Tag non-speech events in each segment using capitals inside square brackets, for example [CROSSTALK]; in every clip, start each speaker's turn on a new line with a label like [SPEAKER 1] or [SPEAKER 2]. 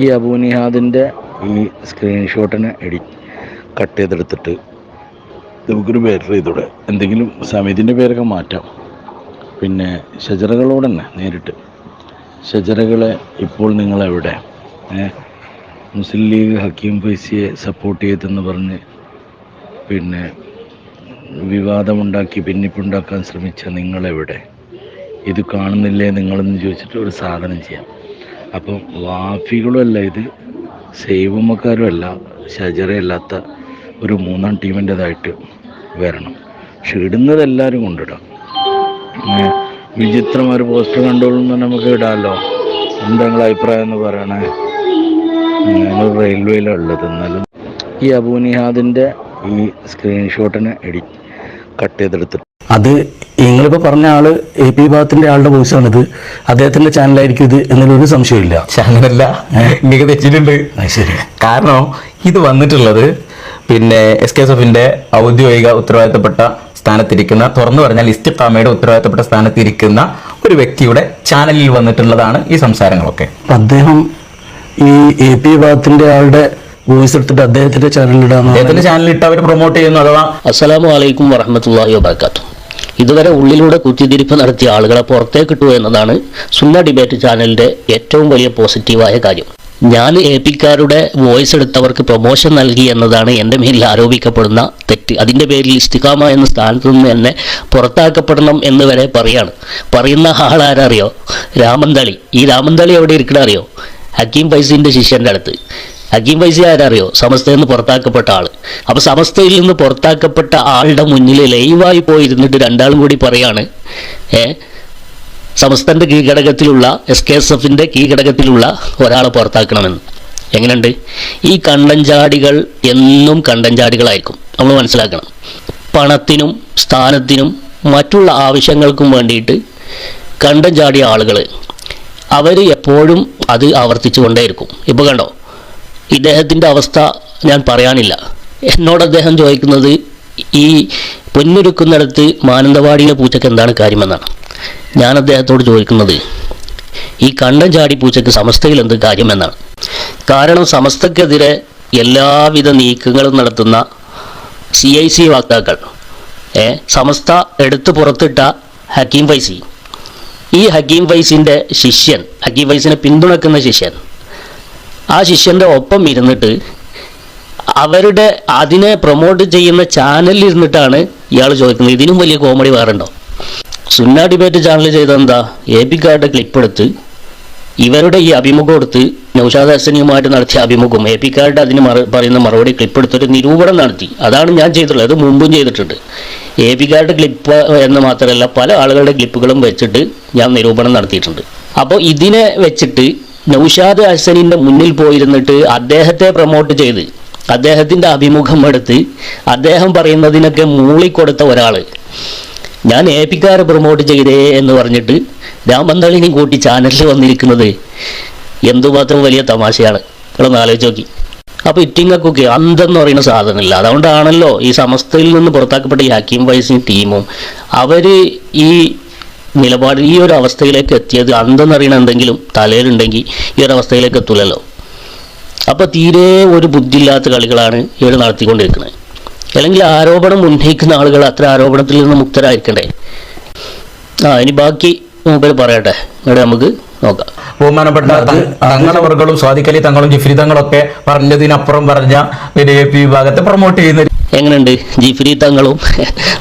[SPEAKER 1] ഈ അബൂനിഹാദിന്റെ ഈ സ്ക്രീൻഷോട്ടിനെ AD cut ചെയ്തെടുത്തിട്ട് നമുക്കൊരു പേര് ഇതൂടെ എന്തെങ്കിലും സമയത്തിന്റെ പേരൊക്കെ മാറ്റാം. പിന്നെ ഷജറകളോട് തന്നെ നേരിട്ട്. ഷജറകളെ ഇപ്പോൾ നിങ്ങളെവിടെ? മുസ്ലിം ലീഗ് ഹക്കീം ഫൈസിയെ സപ്പോർട്ട് ചെയ്തെന്ന് പറഞ്ഞ് പിന്നെ വിവാദമുണ്ടാക്കി ഭിന്നിപ്പുണ്ടാക്കാൻ ശ്രമിച്ച നിങ്ങളെവിടെ? ഇത് കാണുന്നില്ലേ നിങ്ങളെന്ന് ചോദിച്ചിട്ട് ഒരു സാധനം ചെയ്യാം. അപ്പം വാഫികളും അല്ല ഇത്. സേവുമക്കാരും അല്ല ഷജറയല്ലാത്ത ഒരു മൂന്നാം ടീമിന്റെതായിട്ട് വരണം. പക്ഷെ ഇടുന്നത് എല്ലാവരും കൊണ്ടിടാം വിചിത്രമായ വിചിത്രം ഒരു പോസ്റ്റർ കണ്ടോളുന്ന നമുക്ക് ഇടാമല്ലോ. എന്താ അഭിപ്രായം എന്ന് പറയണേ? ഞങ്ങൾ റെയിൽവേയിലാണ് ഉള്ളത് എന്നാലും ഈ അബൂനിഹാദിന്റെ ഈ സ്ക്രീൻഷോട്ടിനെ എഡി കട്ട് ചെയ്തെടുത്തിട്ട്
[SPEAKER 2] അത് നിങ്ങളിപ്പോ പറഞ്ഞ ആൾ എ പി ഭാഗത്തിന്റെ ആളുടെ വോയിസ് ആണിത്. അദ്ദേഹത്തിന്റെ ചാനലായിരിക്കും ഇത് എന്നൊരു സംശയമില്ല.
[SPEAKER 3] അങ്ങനല്ല. എനിക്ക്
[SPEAKER 2] തെറ്റിട്ടുണ്ട്. ശരി.
[SPEAKER 3] കാരണം ഇത് വന്നിട്ടുള്ളത് പിന്നെ എസ് കെ എസ് എഫിന്റെ ഔദ്യോഗിക ഉത്തരവാദിത്തപ്പെട്ട സ്ഥാനത്തിരിക്കുന്ന തുറന്നു പറഞ്ഞാൽ ഇസ്തിഖാമയുടെ ഉത്തരവാദിത്തപ്പെട്ട സ്ഥാനത്തിരിക്കുന്ന ഒരു വ്യക്തിയുടെ ചാനലിൽ വന്നിട്ടുള്ളതാണ് ഈ സംസാരങ്ങളൊക്കെ.
[SPEAKER 2] അദ്ദേഹം ഈ എ പി ഭാഗത്തിന്റെ ആളുടെ വോയിസ് എടുത്തിട്ട് അദ്ദേഹത്തിന്റെ ചാനലിലിടാന്ന്
[SPEAKER 3] അദ്ദേഹത്തിന്റെ ചാനലിൽ ഇട്ട് അവർ പ്രൊമോട്ട് ചെയ്യുന്നു അഥവാ
[SPEAKER 4] അസ്സലാമു അലൈക്കും വറഹമത്തല്ലാഹി വബർക്കാത്തു ഇതുവരെ ഉള്ളിലൂടെ കുത്തിതിരിപ്പ് നടത്തിയ ആളുകളെ പുറത്തേക്കിട്ടു എന്നതാണ് സുന്ന ഡിബേറ്റ് ചാനലിന്റെ ഏറ്റവും വലിയ പോസിറ്റീവായ കാര്യം. ഞാൻ എ പിക്കാരുടെ വോയിസ് എടുത്തവർക്ക് പ്രൊമോഷൻ നൽകി എന്നതാണ് എന്റെ മേലിൽ ആരോപിക്കപ്പെടുന്ന തെറ്റ്. അതിന്റെ പേരിൽ ഇസ്തിഖാമ എന്ന സ്ഥാനത്ത് നിന്ന് എന്നെ പുറത്താക്കപ്പെടണം എന്ന് വരെ പറയാണ്. പറയുന്ന ആളാരറിയോ? രാമന്തളി ഈ രാമന്തളി എവിടെ ഇരിക്കണ അറിയോ? ഹക്കീം ഫൈസിന്റെ ശിഷ്യന്റെ അടുത്ത്. ഹക്കീം ഫൈസി ആരറിയോ? സമസ്തയിൽ നിന്ന് പുറത്താക്കപ്പെട്ട ആൾ. അപ്പൊ സമസ്തയിൽ നിന്ന് പുറത്താക്കപ്പെട്ട ആളുടെ മുന്നിൽ ലൈവായി പോയിരുന്നിട്ട് രണ്ടാളും കൂടി പറയാണ് ഏ സമസ്തന്റെ കീഘടകത്തിലുള്ള എസ് കെ എസ് എഫിന്റെ കീഘടകത്തിലുള്ള ഒരാളെ പുറത്താക്കണമെന്ന്. എങ്ങനെയുണ്ട്? ഈ കണ്ടഞ്ചാടികൾ എന്നും കണ്ടഞ്ചാടികളായിരിക്കും നമ്മൾ മനസ്സിലാക്കണം. പണത്തിനും സ്ഥാനത്തിനും മറ്റുള്ള ആവശ്യങ്ങൾക്കും വേണ്ടിയിട്ട് കണ്ടം ചാടിയ ആളുകൾ അവർ എപ്പോഴും അത് ആവർത്തിച്ചു കൊണ്ടേയിരിക്കും ഇപ്പോൾ കണ്ടോ? ഇദ്ദേഹത്തിന്റെ അവസ്ഥ ഞാൻ പറയാനില്ല. എന്നോട് അദ്ദേഹം ചോദിക്കുന്നത് ഈ പൊന്നൊരുക്കുന്നിടത്ത് മാനന്തവാടിയിലെ പൂച്ചയ്ക്ക് എന്താണ് കാര്യമെന്നാണ്? ഞാൻ അദ്ദേഹത്തോട് ചോദിക്കുന്നത് ഈ കണ്ടം ചാടി പൂച്ചയ്ക്ക് സമസ്തയിൽ എന്ത് കാര്യമെന്നാണ്? കാരണം സമസ്തക്കെതിരെ എല്ലാവിധ നീക്കങ്ങളും നടത്തുന്ന സി ഐ സി വക്താക്കൾ ഏ സമസ്ത എടുത്തു പുറത്തിട്ട ഹക്കീം ഫൈസി. ഈ ഹക്കീം ഫൈസിന്റെ ശിഷ്യൻ ഹക്കീം ഫൈസിനെ പിന്തുണക്കുന്ന ശിഷ്യൻ ആ ശിഷ്യന്റെ ഒപ്പം ഇരുന്നിട്ട് അവരുടെ അതിനെ പ്രൊമോട്ട് ചെയ്യുന്ന ചാനലിൽ ഇരുന്നിട്ടാണ് ഇയാൾ ചോദിക്കുന്നത്. ഇതിനും വലിയ കോമഡി വേറുണ്ടോ സുന്ന ഡിബേറ്റ് ചാനൽ ചെയ്തെന്താ എ പി കാർഡ് ക്ലിപ്പ് എടുത്ത് ഇവരുടെ ഈ അഭിമുഖം എടുത്ത് നൌഷാദ് ഹസനിയുമായിട്ട് നടത്തിയ അഭിമുഖം എ പി കാർഡ് അതിന് പറയുന്ന മറുപടി ക്ലിപ്പ് എടുത്തൊരു നിരൂപണം നടത്തി. അതാണ് ഞാൻ ചെയ്തിട്ടുള്ളത്. അത് മുമ്പും ചെയ്തിട്ടുണ്ട്. എ പി കാർഡ് ക്ലിപ്പ് എന്ന് മാത്രമല്ല പല ആളുകളുടെ ക്ലിപ്പുകളും വെച്ചിട്ട് ഞാൻ നിരൂപണം നടത്തിയിട്ടുണ്ട്. അപ്പോൾ ഇതിനെ വെച്ചിട്ട് നൗഷാദ് അഹ്സനിന്റെ മുന്നിൽ പോയിരുന്നിട്ട് അദ്ദേഹത്തെ പ്രൊമോട്ട് ചെയ്ത് അദ്ദേഹത്തിന്റെ അഭിമുഖം എടുത്ത് അദ്ദേഹം പറയുന്നതിനൊക്കെ മൂളിക്കൊടുത്ത ഒരാൾ ഞാൻ എ പിക്കാരെ പ്രൊമോട്ട് ചെയ്തേ എന്ന് പറഞ്ഞിട്ട് രാമന്തളിനെ കൂട്ടി ചാനലിൽ വന്നിരിക്കുന്നത് എന്തുമാത്രം വലിയ തമാശയാണ്. നിങ്ങളൊന്ന് ആലോചിച്ച് നോക്കി. അപ്പോൾ ഇറ്റിങ്ങക്കൊക്കെ അന്തെന്ന് പറയുന്ന സാധനമില്ല. അതുകൊണ്ടാണല്ലോ ഈ സമസ്തയിൽ നിന്ന് പുറത്താക്കപ്പെട്ട ഈ ഹക്കീം വൈസും ടീമും അവർ ഈ നിലപാട് ഈ ഒരു അവസ്ഥയിലേക്ക് എത്തിയത് അന്തെന്നറിയണ എന്തെങ്കിലും തലയിലുണ്ടെങ്കിൽ ഈ ഒരു അവസ്ഥയിലേക്ക് എത്തൂലല്ലോ. അപ്പോൾ തീരെ ഒരു ബുദ്ധിയില്ലാത്ത കളികളാണ് ഇവർ നടത്തിക്കൊണ്ടിരിക്കുന്നത് അല്ലെങ്കിൽ ആരോപണം ഉന്നയിക്കുന്ന ആളുകൾ അത്ര ആരോപണത്തിൽ നിന്ന് മുക്തരായിരിക്കണ്ടേ? ആ ഇനി ബാക്കി മുമ്പിൽ പറയട്ടെ. ഇവിടെ നമുക്ക് നോക്കാം.
[SPEAKER 3] ബഹുമാനപ്പെട്ട തങ്ങളവർകളും സ്വാതിക്കലി തങ്ങളും ജിഫ്രി തങ്ങളൊക്കെ പറഞ്ഞതിനപ്പുറം പറഞ്ഞ പിന്നെ എ പി വിഭാഗത്തെ പ്രൊമോട്ട് ചെയ്യുന്ന
[SPEAKER 4] എങ്ങനെയുണ്ട്? ജിഫ്രി തങ്ങളും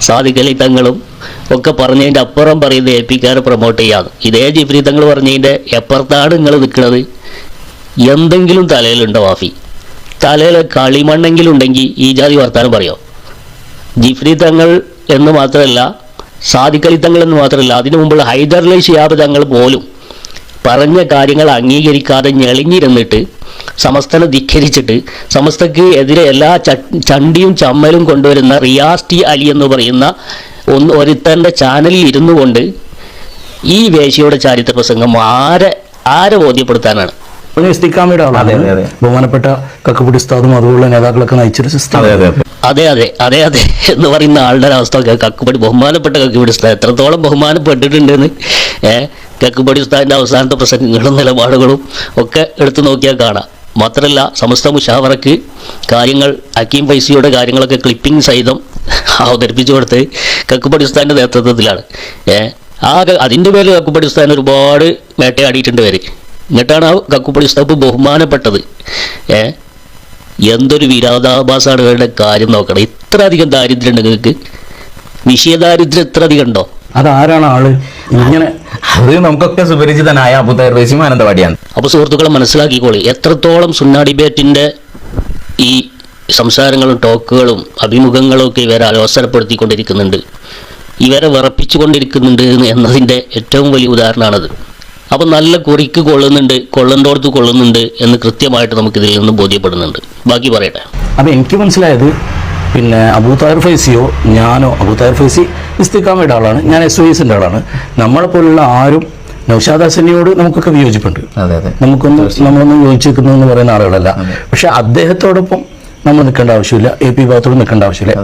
[SPEAKER 4] സാദിഖലി തങ്ങളും ഒക്കെ പറഞ്ഞതിന്റെ അപ്പുറം പറയുന്ന എ പിക്കാരെ പ്രൊമോട്ട് ചെയ്യാം. ഇതേ ജിഫ്രി തങ്ങൾ പറഞ്ഞതിന്റെ എപ്പുറത്താണ് നിങ്ങൾ നിൽക്കുന്നത്? എന്തെങ്കിലും തലയിലുണ്ടോ വാഫി? തലയിൽ കളിമണ്ണെങ്കിലും ഉണ്ടെങ്കിൽ ഈ ജാതി വർത്താനം പറയോ? ജിഫ്രി തങ്ങൾ എന്ന് മാത്രമല്ല സാദിഖലി തങ്ങൾ എന്ന് മാത്രമല്ല അതിനു മുമ്പുള്ള ഹൈദർലി ഷിയാബ് തങ്ങൾ പോലും പറഞ്ഞ കാര്യങ്ങൾ അംഗീകരിക്കാതെ ഞെളിഞ്ഞിരുന്നിട്ട് സമസ്തനെ ധിഖരിച്ചിട്ട് സമസ്തക്ക് എതിരെ എല്ലാ ച- ചണ്ടിയും ചമ്മലും കൊണ്ടുവരുന്ന റിയാസ് ടി അലി എന്ന് പറയുന്ന ഒന്ന് ഒരുത്തന്റെ ചാനലിൽ ഇരുന്നു കൊണ്ട് ഈ വേശിയുടെ ചാരിത്ര പ്രസംഗം ആരെ ആരെ ബോധ്യപ്പെടുത്താനാണ്?
[SPEAKER 2] ഇസ്തിക്കാമയുടെ
[SPEAKER 3] അതെ,
[SPEAKER 2] ആളാണ്.
[SPEAKER 3] അതെ, അതെ.
[SPEAKER 2] ബഹുമാനപ്പെട്ട കക്കപ്പുടി ഉസ്താദും അതുപോലുള്ള നേതാക്കളൊക്കെ നയിച്ചൊരു സിസ്റ്റം.
[SPEAKER 3] അതെ അതെ
[SPEAKER 4] അതെ. അതെ എന്ന് പറയുന്ന ആളുടെ ഒരു അവസ്ഥ കക്കുപടി ബഹുമാനപ്പെട്ട കക്കുപടി എത്രത്തോളം ബഹുമാനപ്പെട്ടിട്ടുണ്ടെന്ന് ഏ? കേക്കുപടി ഉസ്താദിന്റെ അവസാനത്തെ പ്രസംഗങ്ങളും നിലപാടുകളും ഒക്കെ എടുത്തു നോക്കിയാൽ കാണാം. മാത്രമല്ല സമസ്ത മുഷാവറക്ക് കാര്യങ്ങൾ അക്കീം ഫൈസിയുടെ കാര്യങ്ങളൊക്കെ ക്ലിപ്പിംഗ് സഹിതം അവതരിപ്പിച്ചു കൊടുത്ത് കക്കുപടി ഉസ്താദിന്റെ നേതൃത്വത്തിലാണ്. ആ അതിന്റെ പേരിൽ കക്കുപടി ഉസ്താദിന് ഒരുപാട് വേട്ടയാടിയിട്ടുണ്ട് പേര്. എന്നിട്ടാണ് ആ കക്കുപടി ഉസ്താദ് ബഹുമാനപ്പെട്ടത്. ഏ എന്തൊരു വിരോധാഭാസമാണ് ഇവരുടെ കാര്യം നോക്കണം. ഇത്ര അധികം ദാരിദ്ര്യം ഉണ്ട് നിങ്ങൾക്ക്. വിഷയദാരിദ്ര്യം ഇത്ര അധികം ഉണ്ടോ?
[SPEAKER 2] അതാരാണ് ആൾ? ഇങ്ങനെ
[SPEAKER 3] അത് നമുക്കൊക്കെ സുപരിചിതനായ അബുദാർ വെസിമാനന്ദവാടിയാണ് മാനന്തവാടിയാണ്.
[SPEAKER 4] അപ്പോൾ സുഹൃത്തുക്കളെ മനസ്സിലാക്കിക്കോളി. എത്രത്തോളം സുന്ന ഡിബേറ്റിന്റെ ഈ സംസാരങ്ങളും ടോക്കുകളും അഭിമുഖങ്ങളും ഒക്കെ ഇവരെ അലോസരപ്പെടുത്തിക്കൊണ്ടിരിക്കുന്നുണ്ട് ഇവരെ വിറപ്പിച്ചുകൊണ്ടിരിക്കുന്നുണ്ട് കൊണ്ടിരിക്കുന്നുണ്ട് എന്നതിന്റെ ഏറ്റവും വലിയ ഉദാഹരണമാണത്. അപ്പോൾ നല്ല കുറിക്ക് കൊള്ളുന്നുണ്ട് കൊള്ളണ്ടോടത്ത് കൊള്ളുന്നുണ്ട് എന്ന് കൃത്യമായിട്ട് നമുക്കിതിൽ നിന്ന് ബോധ്യപ്പെടുന്നുണ്ട്. ബാക്കി പറയട്ടെ.
[SPEAKER 2] അപ്പം എനിക്ക് മനസ്സിലായത് പിന്നെ അബൂതായർ ഫൈസിയോ ഞാനോ അബൂതായർ ഫൈസി ഇസ്തിക്കാമയുടെ ആളാണ്. ഞാൻ എസ് ഒ എസിന്റെ ആളാണ്. നമ്മളെ പോലുള്ള ആരും നൗഷാദ് ഹസനിയോട് നമുക്കൊക്കെ വിയോജിപ്പുണ്ട്.
[SPEAKER 3] അതെ അതെ.
[SPEAKER 2] നമുക്കൊന്നും നമ്മളൊന്നും യോജിച്ചിരിക്കുന്നു എന്ന് പറയുന്ന ആളുകളല്ല. പക്ഷെ അദ്ദേഹത്തോടൊപ്പം നമ്മൾ നിൽക്കേണ്ട ആവശ്യമില്ല. എ പി ഭാഗത്തോട് നിൽക്കേണ്ട ആവശ്യമില്ല.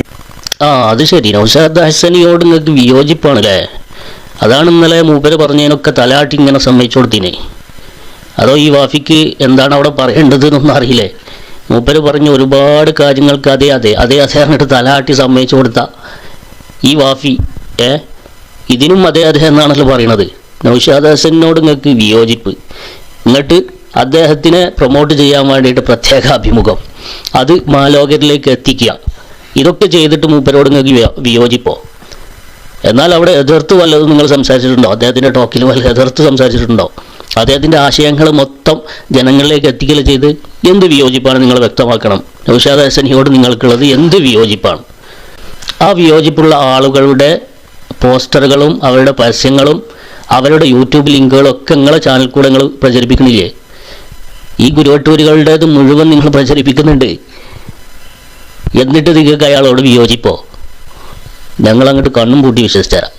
[SPEAKER 4] ആ അത് ശരി. നൗഷാദ് ഹസനിയോട് നിങ്ങൾക്ക് വിയോജിപ്പാണല്ലേ അതാണ് ഇന്നലെ മൂപ്പര് പറഞ്ഞതിനൊക്കെ തലാട്ടി ഇങ്ങനെ സമ്മതിച്ചു കൊടുത്തിനെ. അതോ ഈ വാഫിക്ക് എന്താണ് അവിടെ പറയേണ്ടത് എന്നൊന്നും അറിയില്ലേ? മൂപ്പര് പറഞ്ഞ ഒരുപാട് കാര്യങ്ങൾക്ക് അതെ അതെ അതെ അദ്ദേഹം തലാട്ടി സമ്മതിച്ചു കൊടുത്ത ഈ വാഫി ഏ? ഇതിനും അതേ അദ്ദേഹം എന്നാണല്ലോ പറയണത്. നൗഷാദ് ഹസനോട് നിങ്ങൾക്ക് വിയോജിപ്പ്. എന്നിട്ട് അദ്ദേഹത്തിനെ പ്രൊമോട്ട് ചെയ്യാൻ വേണ്ടിയിട്ട് പ്രത്യേക അഭിമുഖം. അത് മാലോകരിലേക്ക് എത്തിക്കുക. ഇതൊക്കെ ചെയ്തിട്ട് മൂപ്പരോട് നിങ്ങൾക്ക് വിയോജിപ്പോ. എന്നാൽ അവിടെ എതിർത്ത് വല്ലതും നിങ്ങൾ സംസാരിച്ചിട്ടുണ്ടോ? അദ്ദേഹത്തിന്റെ ടോക്കിൽ വല്ല എതിർത്ത് സംസാരിച്ചിട്ടുണ്ടോ? അദ്ദേഹത്തിന്റെ ആശയങ്ങൾ മൊത്തം ജനങ്ങളിലേക്ക് എത്തിക്കൽ ചെയ്ത് എന്ത് വിയോജിപ്പാണ് നിങ്ങൾ വ്യക്തമാക്കണം? നൗഷാദ് ഹസനിയോട് നിങ്ങൾക്കുള്ളത് എന്ത് വിയോജിപ്പാണ്? ആ വിയോജിപ്പുള്ള ആളുകളുടെ പോസ്റ്ററുകളും അവരുടെ പരസ്യങ്ങളും അവരുടെ യൂട്യൂബ് ലിങ്കുകളും ഒക്കെ നിങ്ങളെ ചാനൽ കൂടെ നിങ്ങൾ പ്രചരിപ്പിക്കണില്ലേ? ഈ ഗുരുവട്ടൂരുകളുടേത് മുഴുവൻ നിങ്ങൾ പ്രചരിപ്പിക്കുന്നുണ്ട്. എന്നിട്ട് നിങ്ങൾക്ക് അയാളോട് വിയോജിപ്പോ? ഞങ്ങൾ അങ്ങോട്ട് കണ്ണും പൂട്ടി വിശ്വസിച്ചുതരാം
[SPEAKER 3] തീർച്ചയായും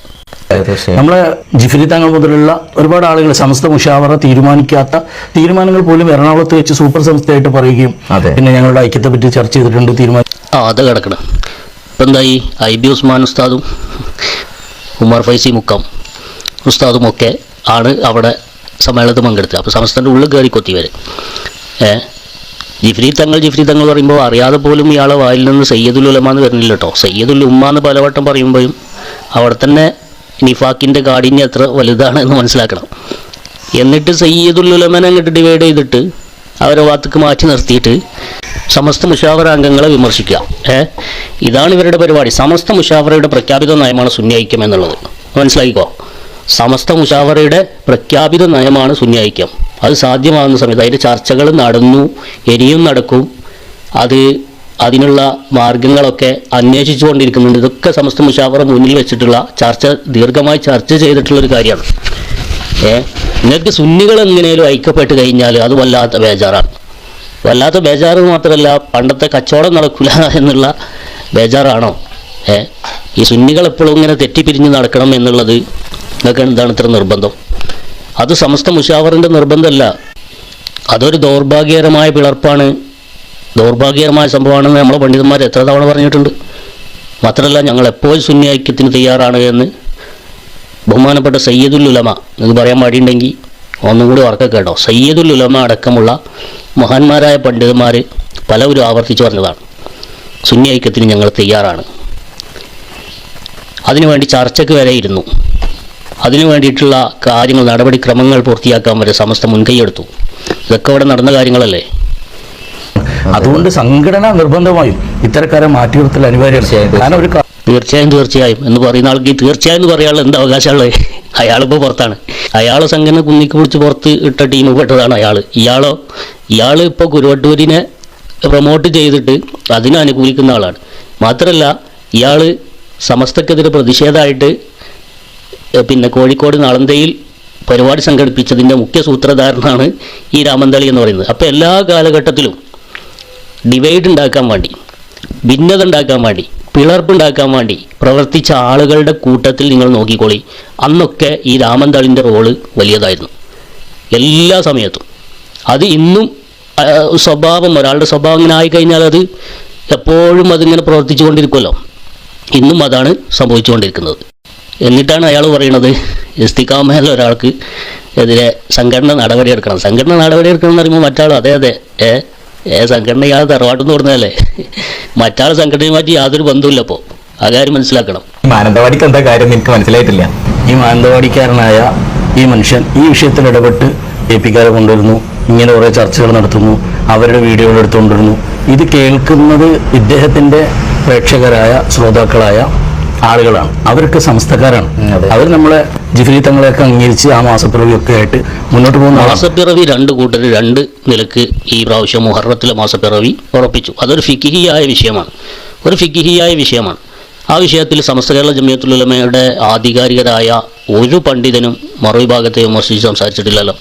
[SPEAKER 2] നമ്മളെ ജിഫിലി തങ്ങൾ മുതലുള്ള ഒരുപാട് ആളുകൾ സമസ്ത മുഷാവറ തീരുമാനിക്കാത്ത തീരുമാനങ്ങൾ പോലും എറണാകുളത്ത് വെച്ച് സൂപ്പർ സംസ്ഥയായിട്ട് പറയുകയും പിന്നെ ഞങ്ങളുടെ ഐക്യത്തെ പറ്റി ചർച്ച ചെയ്തിട്ടുണ്ട് തീരുമാനം
[SPEAKER 4] ആ അത് കിടക്കണം ഇപ്പം എന്തായി? ഐ ബി ഉസ്മാൻ ഉസ്താദും ഉമർ ഫൈസി മുക്കം ഉസ്താദും ഒക്കെ ആണ് അവിടെ സമ്മേളനത്തിൽ പങ്കെടുത്തത്. അപ്പോൾ സമസ്തന്റെ ഉള്ളിൽ കയറി കൊത്തി വരെ ജിഫ്രി തങ്ങൾ ജിഫ്രി തങ്ങൾ പറയുമ്പോൾ അറിയാതെ പോലും ഇയാളെ വായിൽ നിന്ന് സയ്യദുൽ ഉലമ എന്ന് വരുന്നില്ല കേട്ടോ സയ്യദുൽ ഉമ്മ എന്ന് പലവട്ടം പറയുമ്പോഴും അവിടെ തന്നെ നിഫാക്കിന്റെ കാഠിന്യം എത്ര വലുതാണ് എന്ന് മനസ്സിലാക്കണം. എന്നിട്ട് സയ്യിദുൽ ഉലമനെ അങ്ങോട്ട് ഡിവൈഡ് ചെയ്തിട്ട് അവരെ വാത്തക്ക് മാറ്റി നിർത്തിയിട്ട് സമസ്ത മുഷാവറ അംഗങ്ങളെ വിമർശിക്കുക. ഏ? ഇതാണ് ഇവരുടെ പരിപാടി. സമസ്ത മുഷാവറയുടെ പ്രഖ്യാപിത നയമാണ് സുന്യായിക്കം എന്നുള്ളത്. മനസ്സിലാക്കിക്കോ സമസ്ത മുഷാവറയുടെ പ്രഖ്യാപിത നയമാണ് സുന്യായിക്കം അത് സാധ്യമാകുന്ന സമയത്ത് അതിന്റെ ചർച്ചകൾ നടന്നു ഇനിയും നടക്കും. അത് അതിനുള്ള മാർഗങ്ങളൊക്കെ അന്വേഷിച്ചു കൊണ്ടിരിക്കുന്നുണ്ട് ഇതൊക്കെ സമസ്ത മുഷാവറ മുന്നിൽ വെച്ചിട്ടുള്ള ചർച്ച ദീർഘമായി ചർച്ച ചെയ്തിട്ടുള്ള ഒരു കാര്യമാണ്. ഏ? നിങ്ങൾക്ക് സുന്നികൾ എങ്ങനെയും ഐക്യപ്പെട്ട് കഴിഞ്ഞാൽ അത് വല്ലാത്ത ബേജാറാണ്. വല്ലാത്ത ബേജാറ് മാത്രമല്ല പണ്ടത്തെ കച്ചവടം നടക്കില്ല [LAUGHS] എന്നുള്ള ബേജാറാണോ? ഏ? ഈ സുന്നികൾ എപ്പോഴും ഇങ്ങനെ തെറ്റിപ്പിരിഞ്ഞ് നടക്കണം എന്നുള്ളത് ഇതൊക്കെ എന്താണ് ഇത്ര നിർബന്ധം? അത് സമസ്ത മുഷാവറിന്റെ നിർബന്ധമല്ല. അതൊരു ദൗർഭാഗ്യകരമായ പിളർപ്പാണ്. ദൗർഭാഗ്യകരമായ സംഭവമാണെന്ന് നമ്മളെ പണ്ഡിതന്മാർ എത്ര തവണ പറഞ്ഞിട്ടുണ്ട്. മാത്രമല്ല ഞങ്ങൾ എപ്പോഴും സുന്നി ഐക്യത്തിന് തയ്യാറാണ് എന്ന് ബഹുമാനപ്പെട്ട സയ്യദുൽ ഉലമ എന്ന് പറയാൻ പാടിയുണ്ടെങ്കിൽ ഒന്നും കൂടി ഉറക്ക കേട്ടോ. സയ്യദുൽ ഉലമ അടക്കമുള്ള മഹാന്മാരായ പണ്ഡിതന്മാർ പലവരും ആവർത്തിച്ചു പറഞ്ഞതാണ്. സുന്യായിക്കത്തിന് ഞങ്ങൾ തയ്യാറാണ്. അതിനുവേണ്ടി ചർച്ചയ്ക്ക് വരെ ഇരുന്നു. അതിനു വേണ്ടിയിട്ടുള്ള കാര്യങ്ങൾ നടപടിക്രമങ്ങൾ പൂർത്തിയാക്കാൻ വരെ സമസ്ത മുൻകൈയെടുത്തു ഇതൊക്കെ ഇവിടെ നടന്ന കാര്യങ്ങളല്ലേ?
[SPEAKER 2] അതുകൊണ്ട് സംഘടന നിർബന്ധമായും ഇത്തരക്കാരെ മാറ്റി നിർത്തൽ അനിവാര്യമാണ്. കാരണം ഒരു
[SPEAKER 4] തീർച്ചയായും. തീർച്ചയായും എന്ന് പറയുന്ന ആൾക്ക് തീർച്ചയായും എന്ന് പറയാനുള്ള എന്താ അവകാശമുള്ളത്? അയാളിപ്പോൾ പുറത്താണ്. അയാൾ സംഘടന കുന്നിക്ക് പിടിച്ച് പുറത്ത് ഇട്ട ടീം പെട്ടതാണ് അയാൾ ഇയാളോ ഇയാൾ ഇപ്പോൾ കുരുവട്ടൂരിനെ പ്രൊമോട്ട് ചെയ്തിട്ട് അതിനെ അനുകൂലിക്കുന്ന ആളാണ്. മാത്രമല്ല ഇയാൾ സമസ്തക്കെതിരെ പ്രതിഷേധമായിട്ട് പിന്നെ കോഴിക്കോട് നളന്തയിൽ പരിപാടി സംഘടിപ്പിച്ചതിന്റെ മുഖ്യ സൂത്രധാരനാണ് ഈ രാമന്തളി എന്ന് പറയുന്നത്. അപ്പോൾ എല്ലാ കാലഘട്ടത്തിലും ഡിവൈഡ് ഉണ്ടാക്കാൻ വേണ്ടി ഭിന്നത ഉണ്ടാക്കാൻ വേണ്ടി പിളർപ്പുണ്ടാക്കാൻ വേണ്ടി പ്രവർത്തിച്ച ആളുകളുടെ കൂട്ടത്തിൽ നിങ്ങൾ നോക്കിക്കോളി. അന്നൊക്കെ ഈ രാമന്തളിന്റെ റോൾ വലിയതായിരുന്നു. എല്ലാ സമയത്തും. അത് ഇന്നും സ്വഭാവം ഒരാളുടെ സ്വഭാവം ഇങ്ങനെ ആയിക്കഴിഞ്ഞാൽ അത് എപ്പോഴും അതിങ്ങനെ പ്രവർത്തിച്ചു കൊണ്ടിരിക്കുമല്ലോ ഇന്നും അതാണ് സംഭവിച്ചുകൊണ്ടിരിക്കുന്നത്. എന്നിട്ടാണ് അയാൾ പറയുന്നത് ഇസ്തിക്കാമയിൽ ഒരാൾക്ക് എതിരെ സംഘടന നടപടിയെടുക്കണം. സംഘടന നടപടിയെടുക്കണം എന്ന് പറയുമ്പോൾ മറ്റാൾ അതെ അതെ ഏ സംഘടന ഇയാൾ തറവാട്ടെന്ന് പറഞ്ഞാലേ. മറ്റാൾ സംഘടനയുമായിട്ട് യാതൊരു ബന്ധമില്ല അപ്പോൾ ആ കാര്യം മനസ്സിലാക്കണം.
[SPEAKER 3] മാനന്തവാടിക്ക് എന്താ കാര്യം എനിക്ക് മനസ്സിലായിട്ടില്ല.
[SPEAKER 2] ഈ മാനന്തവാടിക്കാരനായ ഈ മനുഷ്യൻ ഈ വിഷയത്തിൽ ഇടപെട്ട് എ പിക്കാരെ കൊണ്ടുവരുന്നു. ഇങ്ങനെ കുറേ ചർച്ചകൾ നടത്തുന്നു. അവരുടെ വീഡിയോകൾ എടുത്തുകൊണ്ടിരുന്നു. ഇത് കേൾക്കുന്നത് ഇദ്ദേഹത്തിന്റെ പ്രേക്ഷകരായ ശ്രോതാക്കളായ ആളുകളാണ്. അവരൊക്കെ
[SPEAKER 3] സംസ്ഥക്കാരാണ്
[SPEAKER 2] അവർ നമ്മളെ ജിഫ്രി തങ്ങളെയൊക്കെ അംഗീകരിച്ച് ആ മാസപ്പിറവിയൊക്കെ ആയിട്ട് മുന്നോട്ട് പോകുന്ന
[SPEAKER 4] മാസപ്പിറവി രണ്ട് കൂട്ടർ രണ്ട് നിലയ്ക്ക് ഈ പ്രാവശ്യം മുഹറത്തിലെ മാസപ്പിറവി ഉറപ്പിച്ചു. അതൊരു ഫിക്കിഹിയായ വിഷയമാണ്. ഒരു ഫിക്കിഹിയായ വിഷയമാണ്. ആ വിഷയത്തിൽ സമസ്ത കേരള ജമിയത്തുലമയുടെ ആധികാരികരായ ഒരു പണ്ഡിതനും മറുവിഭാഗത്തെ വിമർശിച്ച് സംസാരിച്ചിട്ടില്ലല്ലോ.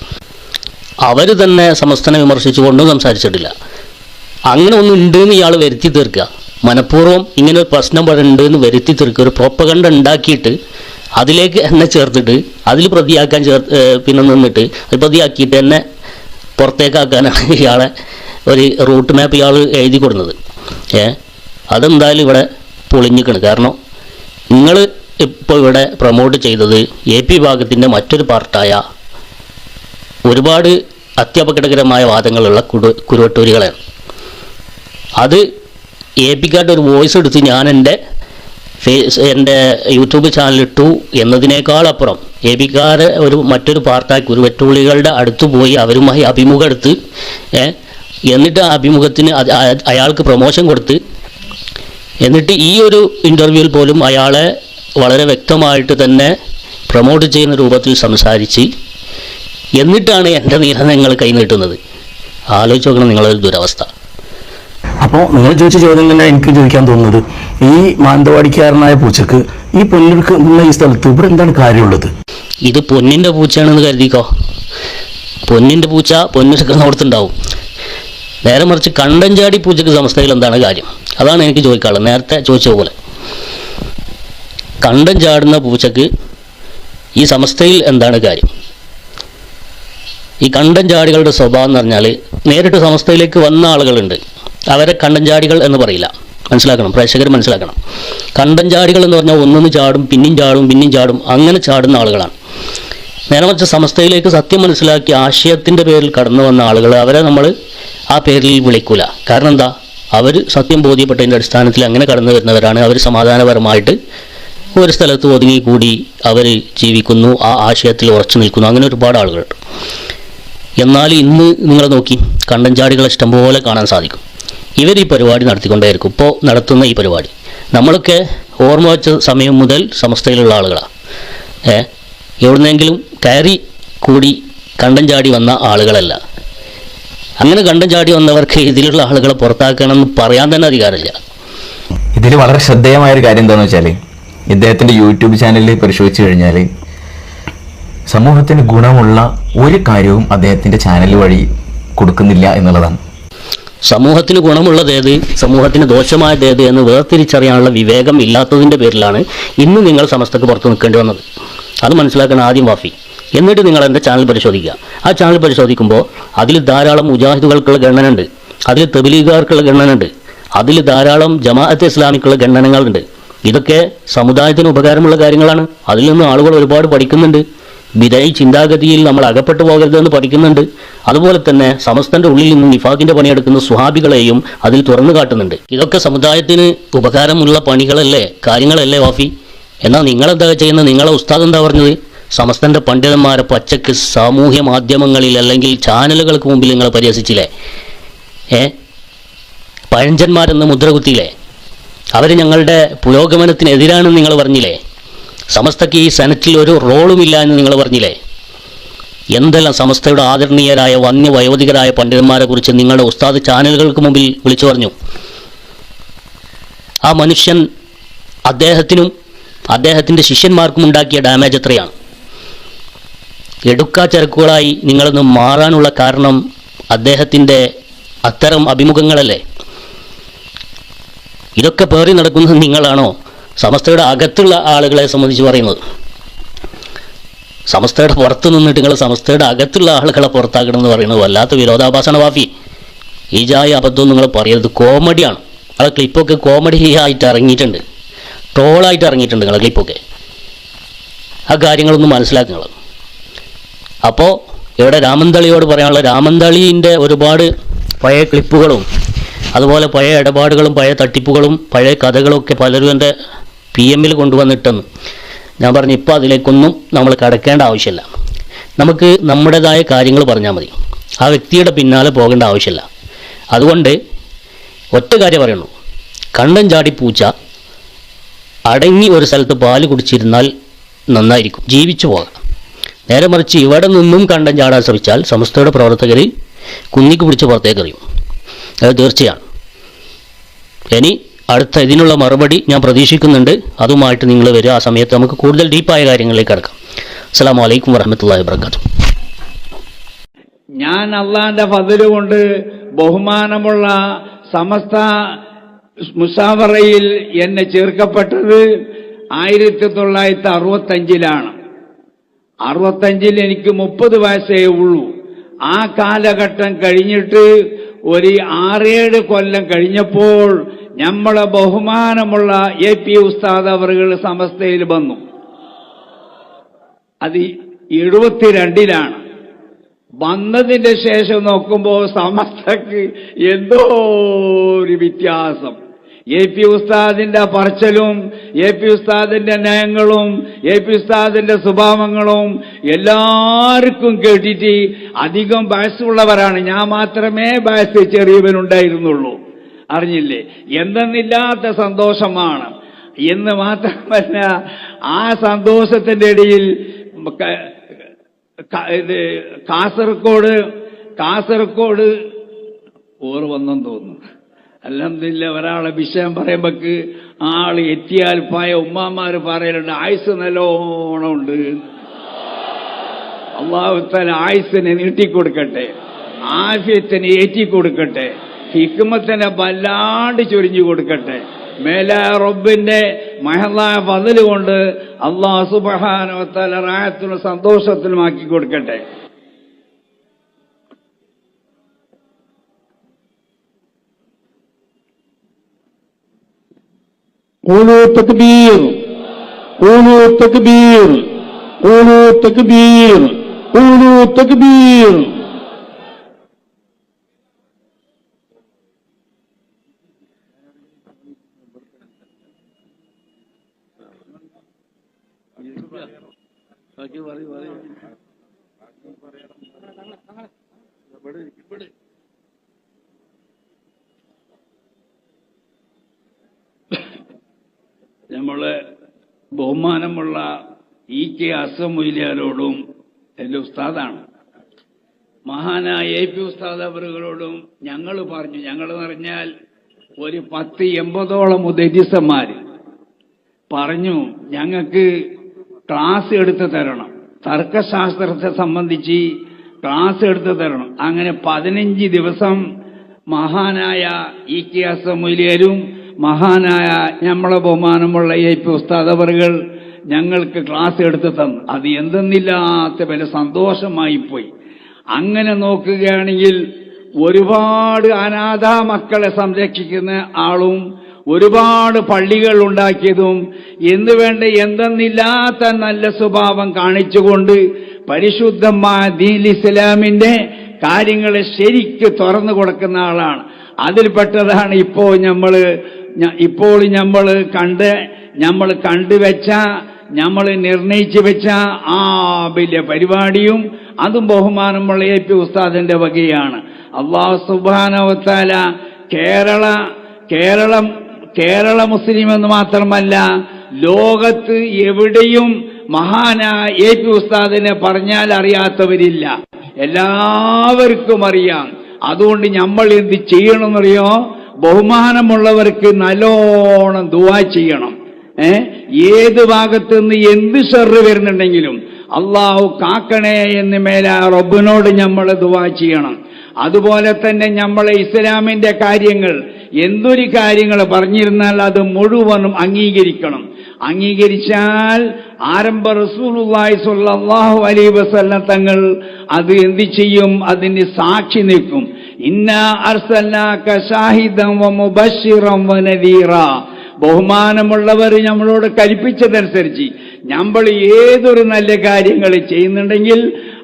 [SPEAKER 4] അവർ തന്നെ സമസ്തനെ വിമർശിച്ചുകൊണ്ടും സംസാരിച്ചിട്ടില്ല. അങ്ങനെ ഒന്നും ഉണ്ട് എന്ന് ഇയാൾ വരുത്തി തീർക്കുക. മനഃപൂർവം ഇങ്ങനെ ഒരു പ്രശ്നം പറയുന്നുണ്ട് എന്ന് വരുത്തി തീർക്കുക ഒരു പ്രൊപ്പകണ്ട ഉണ്ടാക്കിയിട്ട് അതിലേക്ക് എന്നെ ചേർത്തിട്ട് അതിൽ പ്രതിയാക്കാൻ ചേർ പിന്നെ നിന്നിട്ട് അത് പ്രതിയാക്കിയിട്ട് എന്നെ പുറത്തേക്കാക്കാനാണ് [LAUGHS] ഇയാളെ ഒരു റൂട്ട് മാപ്പ് ഇയാൾ എഴുതി കൊടുക്കുന്നത് ഏ അതെന്തായാലും ഇവിടെ പൊളിഞ്ഞിക്കണം കാരണം നിങ്ങൾ ഇപ്പോൾ ഇവിടെ പ്രൊമോട്ട് ചെയ്തത് എ പി വിഭാഗത്തിന്റെ മറ്റൊരു പാർട്ടായ ഒരുപാട് അത്യപകടകരമായ വാദങ്ങളുള്ള കുടു കുരുവട്ടൂരികളാണ് അത് എ പിക്കാരുടെ ഒരു വോയിസ് എടുത്ത് ഞാൻ എന്റെ ഫേസ് എന്റെ യൂട്യൂബ് ചാനൽ ഇട്ടു എന്നതിനേക്കാൾ അപ്പുറം. എ പിക്കാരെ ഒരു മറ്റൊരു പാർട്ടാക്കി ഒരു കുരുവട്ടുള്ളികളുടെ അടുത്ത് പോയി അവരുമായി അഭിമുഖം എടുത്ത് എന്നിട്ട് ആ അഭിമുഖത്തിന് അയാൾക്ക് പ്രൊമോഷൻ കൊടുത്ത് എന്നിട്ട് ഈ ഒരു ഇന്റർവ്യൂവിൽ പോലും അയാളെ വളരെ വ്യക്തമായിട്ട് തന്നെ പ്രൊമോട്ട് ചെയ്യുന്ന രൂപത്തിൽ സംസാരിച്ച് എന്നിട്ടാണ് എന്റെ നിരന്തരങ്ങൾ കൈനീട്ടുന്നത് ആലോചിച്ച് നോക്കണം നിങ്ങളൊരു ദുരവസ്ഥ.
[SPEAKER 2] അപ്പോൾ നിങ്ങൾ ചോദിച്ച ചോദ്യം തന്നെ എനിക്ക് ചോദിക്കാൻ തോന്നുന്നത് ഈ മാനന്തവാടിക്കാരനായ പൂച്ചക്ക് ഈ പൊന്നിൽക്ക് ഉള്ള ഈ സ്ഥലത്ത് ഇവിടെ എന്താണ് കാര്യമുള്ളത്?
[SPEAKER 4] ഇത് പൊന്നിന്റെ പൂച്ചയാണെന്ന് കരുതിക്കോ? പൊന്നിന്റെ പൂച്ച പൊന്നിടക്കുന്നിടത്തുണ്ടാവും നേരെ മറിച്ച് കണ്ടഞ്ചാടി പൂച്ചക്ക് സംസ്ഥയിൽ എന്താണ് കാര്യം? അതാണ് എനിക്ക് ചോദിക്കാനുള്ളത്. നേരത്തെ ചോദിച്ച പോലെ. കണ്ടം ചാടുന്ന പൂച്ചക്ക് ഈ സമസ്തയിൽ എന്താണ് കാര്യം? ഈ കണ്ടം ചാടികളുടെ സ്വഭാവം എന്ന് പറഞ്ഞാൽ നേരിട്ട് സമസ്തയിലേക്ക് വന്ന ആളുകളുണ്ട്. അവരെ കണ്ടൻചാടികൾ എന്ന് പറയില്ല. മനസ്സിലാക്കണം പ്രേക്ഷകർ മനസ്സിലാക്കണം. കണ്ടൻചാടികൾ എന്ന് പറഞ്ഞാൽ ഒന്നൊന്ന് ചാടും പിന്നെയും ചാടും പിന്നെയും ചാടും അങ്ങനെ ചാടുന്ന ആളുകളാണ്. നേരെ മറിച്ച് സമസ്തയിലേക്ക് സത്യം മനസ്സിലാക്കി ആശയത്തിന്റെ പേരിൽ കടന്നു വന്ന ആളുകൾ അവരെ നമ്മൾ ആ പേരിൽ വിളിക്കൂല. കാരണം എന്താ? അവർ സത്യം ബോധ്യപ്പെട്ടതിന്റെ അടിസ്ഥാനത്തിൽ അങ്ങനെ കടന്നു വരുന്നവരാണ്. അവർ സമാധാനപരമായിട്ട് ഒരു സ്ഥലത്ത് ഒതുങ്ങി കൂടി അവർ ജീവിക്കുന്നു ആ ആശയത്തിൽ ഉറച്ചു നിൽക്കുന്നു. അങ്ങനെ ഒരുപാട് ആളുകളുണ്ട്. എന്നാൽ ഇന്ന് നിങ്ങൾ നോക്കി കണ്ടഞ്ചാടികളെ ഇഷ്ടംപോലെ കാണാൻ സാധിക്കും. ഇവർ ഈ പരിപാടി നടത്തിക്കൊണ്ടേയിരിക്കും. ഇപ്പോൾ നടത്തുന്ന ഈ പരിപാടി. നമ്മളൊക്കെ ഓർമ്മ വെച്ച സമയം മുതൽ സമസ്തയിലുള്ള ആളുകളാണ് ഏ? എവിടുന്നെങ്കിലും കയറി കൂടി കണ്ടം ചാടി വന്ന ആളുകളല്ല. അങ്ങനെ കണ്ടം ചാടി വന്നവർക്ക് ഇതിലുള്ള ആളുകളെ പുറത്താക്കണമെന്ന് പറയാൻ തന്നെ അധികാരമില്ല.
[SPEAKER 3] ഇതിൽ വളരെ ശ്രദ്ധേയമായ ഒരു കാര്യം എന്താണെന്ന് വെച്ചാൽ ഇദ്ദേഹത്തിന്റെ യൂട്യൂബ് ചാനലിൽ പരിശോധിച്ചു കഴിഞ്ഞാൽ സമൂഹത്തിന് ഗുണമുള്ള ഒരു കാര്യവും അദ്ദേഹത്തിന്റെ ചാനൽ വഴി കൊടുക്കുന്നില്ല എന്നുള്ളതാണ്.
[SPEAKER 4] സമൂഹത്തിന് ഗുണമുള്ളത് ഏത്? സമൂഹത്തിന് ദോഷമായത് ഏത് എന്ന് വേർതിരിച്ചറിയാനുള്ള വിവേകം ഇല്ലാത്തതിന്റെ പേരിലാണ് ഇന്ന് നിങ്ങൾ സമസ്തക്ക് പുറത്ത് നിൽക്കേണ്ടി വന്നത്. അത് മനസ്സിലാക്കണം ആദ്യം വാഫി. എന്നിട്ട് നിങ്ങൾ എന്റെ ചാനൽ പരിശോധിക്കുക. ആ ചാനൽ പരിശോധിക്കുമ്പോൾ അതിൽ ധാരാളം മുജാഹിദുകൾക്കുള്ള ഗണനുണ്ട് അതിൽ തെബിലീഗുകാർക്കുള്ള ഗണനുണ്ട് അതിൽ ധാരാളം ജമാഅത്ത് ഇസ്ലാമിക്കുള്ള ഗണനങ്ങളുണ്ട് ഇതൊക്കെ സമുദായത്തിന് ഉപകാരമുള്ള കാര്യങ്ങളാണ്. അതിൽ നിന്ന് ആളുകൾ ഒരുപാട് പഠിക്കുന്നുണ്ട്. വിധേയ ചിന്താഗതിയിൽ നമ്മൾ അകപ്പെട്ടു പോകരുതെന്ന് പഠിക്കുന്നുണ്ട്. അതുപോലെ തന്നെ സമസ്തന്റെ ഉള്ളിൽ നിന്ന് നിഫാഖിന്റെ പണിയെടുക്കുന്ന സുഹാബികളെയും അതിൽ തുറന്നു കാട്ടുന്നുണ്ട്. ഇതൊക്കെ സമുദായത്തിന് ഉപകാരമുള്ള പണികളല്ലേ കാര്യങ്ങളല്ലേ വാഫി? എന്നാൽ നിങ്ങളെന്താ ചെയ്യുന്നത്? നിങ്ങളെ ഉസ്താദ് എന്താ പറഞ്ഞത്? സമസ്തന്റെ പണ്ഡിതന്മാരെ പച്ചക്ക് സാമൂഹ്യ മാധ്യമങ്ങളിൽ അല്ലെങ്കിൽ ചാനലുകൾക്ക് മുമ്പിൽ നിങ്ങൾ പരിഹസിച്ചില്ലേ? ഏ? പഴഞ്ചന്മാരെന്ന് മുദ്ര കുത്തിയില്ലേ അവർ ഞങ്ങളുടെ പുരോഗമനത്തിനെതിരാണെന്ന് നിങ്ങൾ പറഞ്ഞില്ലേ? സമസ്തയ്ക്ക് ഈ സെനറ്റിൽ ഒരു റോളുമില്ല എന്ന് നിങ്ങൾ പറഞ്ഞില്ലേ? എന്തെല്ലാം സമസ്തയുടെ ആദരണീയരായ വന്യ വയോധികരായ പണ്ഡിതന്മാരെ കുറിച്ച് നിങ്ങളുടെ ഉസ്താദ് ചാനലുകൾക്ക് മുമ്പിൽ വിളിച്ചു പറഞ്ഞു. ആ മനുഷ്യൻ അദ്ദേഹത്തിനും അദ്ദേഹത്തിന്റെ ശിഷ്യന്മാർക്കും ഉണ്ടാക്കിയ ഡാമേജ് എത്രയാണ്? എടുക്കാ ചരക്കുകളായി നിങ്ങളൊന്ന് മാറാനുള്ള കാരണം അദ്ദേഹത്തിന്റെ അത്തരം അഭിമുഖങ്ങളല്ലേ? ഇതൊക്കെ പേറി നടക്കുന്നത് നിങ്ങളാണോ? സമസ്തയുടെ അകത്തുള്ള ആളുകളെ സംബന്ധിച്ച് പറയുന്നത്. സമസ്തയുടെ പുറത്ത് നിന്നിട്ട് നിങ്ങൾ സമസ്തയുടെ അകത്തുള്ള ആളുകളെ പുറത്താക്കണം എന്ന് പറയുന്നത് വല്ലാത്ത വിരോധാഭാസമാണ് വാഫി. ഈ ജായ അബദ്ധം നിങ്ങൾ പറയരുത്. കോമഡിയാണ്. നിങ്ങളെ ക്ലിപ്പൊക്കെ കോമഡി ആയിട്ട് ഇറങ്ങിയിട്ടുണ്ട്. ട്രോളായിട്ട് ഇറങ്ങിയിട്ടുണ്ട് നിങ്ങളെ ക്ലിപ്പൊക്കെ ആ കാര്യങ്ങളൊന്ന് മനസ്സിലാക്കുന്നത് അപ്പോൾ ഇവിടെ രാമന്തളിയോട് പറയാനുള്ള രാമന്തളീന്റെ ഒരുപാട് പഴയ ക്ലിപ്പുകളും അതുപോലെ പഴയ ഇടപാടുകളും പഴയ തട്ടിപ്പുകളും പഴയ കഥകളും ഒക്കെ പലരും എന്റെ പി എമ്മിൽ കൊണ്ടുവന്നിട്ടെന്ന്. ഞാൻ പറഞ്ഞു ഇപ്പോൾ അതിലേക്കൊന്നും നമ്മൾ കടക്കേണ്ട ആവശ്യമില്ല. നമുക്ക് നമ്മുടേതായ കാര്യങ്ങൾ പറഞ്ഞാൽ മതി. ആ വ്യക്തിയുടെ പിന്നാലെ പോകേണ്ട ആവശ്യമില്ല. അതുകൊണ്ട് ഒറ്റ കാര്യം പറയുന്നു കണ്ണൻ ചാടി പൂച്ച അടങ്ങി ഒരു സ്ഥലത്ത് പാൽ കുടിച്ചിരുന്നാൽ നന്നായിരിക്കും. ജീവിച്ചു പോകാം. നേരെ മറിച്ച് ഇവിടെ നിന്നും കണ്ടം ചാടാൻ ശ്രമിച്ചാൽ സംസ്ഥയുടെ പ്രവർത്തകർ കുന്നിക്ക് പിടിച്ച് പുറത്തേക്കെറിയും. അത് തീർച്ചയാണ്. ഇനി അടുത്ത ഇതിനുള്ള മറുപടി ഞാൻ പ്രതീക്ഷിക്കുന്നുണ്ട്. അതുമായിട്ട് നിങ്ങൾ വരിക. ആ സമയത്ത് നമുക്ക് കൂടുതൽ ഡീപ്പായ കാര്യങ്ങളിലേക്ക് കിടക്കാം. അസ്സാം വലൈക്കും വരഹമത്തല്ലാ വാത്തു
[SPEAKER 5] ഞാൻ അള്ളാന്റെ ഫതിൽ കൊണ്ട് ബഹുമാനമുള്ള സമസ്ത മുസാവറയിൽ എന്നെ ചേർക്കപ്പെട്ടത് ആയിരത്തി തൊള്ളായിരത്തി അറുപത്തഞ്ചിലാണ് അറുപത്തഞ്ചിൽ എനിക്ക് മുപ്പത് വയസ്സേ ഉള്ളൂ. ആ കാലഘട്ടം കഴിഞ്ഞിട്ട് ഒരു ആറേഴ് കൊല്ലം കഴിഞ്ഞപ്പോൾ നമ്മളെ ബഹുമാനമുള്ള എ പി ഉസ്താദ് അവറുകൾ സമസ്തയിൽ വന്നു. അത് എഴുപത്തിരണ്ടിലാണ്. വന്നതിന്റെ ശേഷം നോക്കുമ്പോൾ സമസ്തക്ക് എന്തോ ഒരു വ്യത്യാസം. എ പി ഉസ്താദിന്റെ പറച്ചലും എ പി ഉസ്താദിന്റെ നയങ്ങളും എ പി ഉസ്താദിന്റെ സ്വഭാവങ്ങളും എല്ലാവർക്കും കേട്ടിട്ട് അധികം വയസ്സുള്ളവരാണ്. ഞാൻ മാത്രമേ വയസ്സ് ചെറിയവനുണ്ടായിരുന്നുള്ളൂ. അറിഞ്ഞില്ലേ? എന്തെന്നില്ലാത്ത സന്തോഷമാണ്. എന്ന് മാത്രമല്ല ആ സന്തോഷത്തിന്റെ ഇടയിൽ ഇത് കാസർഗോഡ് കാസർഗോഡ് ഓർ വന്നെന്ന് തോന്നുന്നു. അല്ലെന്നില്ല ഒരാളെ വിഷയം പറയുമ്പോക്ക് ആൾ എത്തിയാൽ പായ ഉമ്മാമാര് പറയലുണ്ട് ആയുസ് നല്ലോണം ഉണ്ട്. അള്ളാഹുത്താൽ ആയുസിനെ നീട്ടിക്കൊടുക്കട്ടെ ആഫ്യത്തിനെ ഏറ്റിക്കൊടുക്കട്ടെ. ഹിക്കുമത്തിനെ വല്ലാണ്ട് ചൊരിഞ്ഞു കൊടുക്കട്ടെ മേല റബ്ബിന്റെ മഹലായ പതില് കൊണ്ട് അള്ളാഹു സുബഹാനവത്താല റായത്തിനും സന്തോഷത്തിനുമാക്കി കൊടുക്കട്ടെ
[SPEAKER 6] قولوا تكبير قولوا تكبير قولوا تكبير قولوا تكبير
[SPEAKER 5] നമ്മൾ ബഹുമാനമുള്ള ഇ കെ അസം മൊയ്ലിയാരോടും എന്റെ ഉസ്താദാണ്. മഹാനായ എ പി ഉസ്താദ് അവറുകളോടും ഞങ്ങൾ പറഞ്ഞു ഞങ്ങൾ പറഞ്ഞാൽ ഒരു പത്ത് എൺപതോളം ഉദ്ദേശന്മാർ പറഞ്ഞു ഞങ്ങൾക്ക് ക്ലാസ് എടുത്ത് തരണം. തർക്കശാസ്ത്രത്തെ സംബന്ധിച്ച് ക്ലാസ് എടുത്ത് തരണം. അങ്ങനെ പതിനഞ്ച് ദിവസം മഹാനായ ഇ കെ എസ് മൊയ്ലിയരും മഹാനായ നമ്മളെ ബഹുമാനമുള്ള എ പി ഉസ്താദവറുകൾ ഞങ്ങൾക്ക് ക്ലാസ് എടുത്ത് തന്നു. അത് എന്തെന്നില്ലാത്ത വില സന്തോഷമായി പോയി. അങ്ങനെ നോക്കുകയാണെങ്കിൽ ഒരുപാട് അനാഥ മക്കളെ സംരക്ഷിക്കുന്ന ആളും ഒരുപാട് പള്ളികൾ ഉണ്ടാക്കിയതും എന്ന് വേണ്ട എന്തെന്നില്ലാത്ത നല്ല സ്വഭാവം കാണിച്ചുകൊണ്ട് പരിശുദ്ധമായ ദീൻ ഇസ്ലാമിന്റെ കാര്യങ്ങളെ ശരിക്ക് തുറന്നു കൊടുക്കുന്ന ആളാണ്. അതിൽപ്പെട്ടതാണ് ഇപ്പോൾ നമ്മൾ ഇപ്പോൾ നമ്മൾ കണ്ട് നമ്മൾ കണ്ടുവെച്ച നമ്മൾ നിർണയിച്ചു വെച്ച ആ വലിയ പരിപാടിയും അതും ബഹുമാനമുള്ള എ പി ഉസ്താദിന്റെ വകയാണ്. അള്ളാഹു സുബാനവത്താല കേരള കേരളം കേരള മുസ്ലിം എന്ന് മാത്രമല്ല ലോകത്ത് എവിടെയും മഹാനായ എ പി ഉസ്താദിനെ പറഞ്ഞാൽ അറിയാത്തവരില്ല. എല്ലാവർക്കും അറിയാം. അതുകൊണ്ട് നമ്മൾ എന്ത് ചെയ്യണമെന്നറിയോ? ബഹുമാനമുള്ളവർക്ക് നല്ലോണം ദുവാ ചെയ്യണം. ഏ? ഏത് ഭാഗത്ത് നിന്ന് എന്ത് ഷെറ് വരുന്നുണ്ടെങ്കിലും അള്ളാഹു കാക്കണേ എന്ന് മേലെ റബ്ബിനോട് നമ്മൾ ദുവാ ചെയ്യണം. അതുപോലെ തന്നെ നമ്മളെ ഇസ്ലാമിന്റെ കാര്യങ്ങൾ എന്തൊരു കാര്യങ്ങൾ പറഞ്ഞിരുന്നാൽ അത് മുഴുവനും അംഗീകരിക്കണം. അംഗീകരിച്ചാൽ ആരംഭ റസൂലുള്ളാഹി സ്വല്ലല്ലാഹു അലൈഹി വസല്ലം തങ്ങൾ അത് എന്ത് ചെയ്യും? അതിന് സാക്ഷി നിൽക്കും. ഇന്ന അർസൽനാക ഷാഹിദം വ മുബശ്ശിറം വ നദീറ. ബഹുമാനമുള്ളവർ നമ്മളോട് കൽപ്പിച്ചതനുസരിച്ച് നമ്മൾ ഏതൊരു നല്ല കാര്യങ്ങൾ ചെയ്യുന്നുണ്ടെങ്കിൽ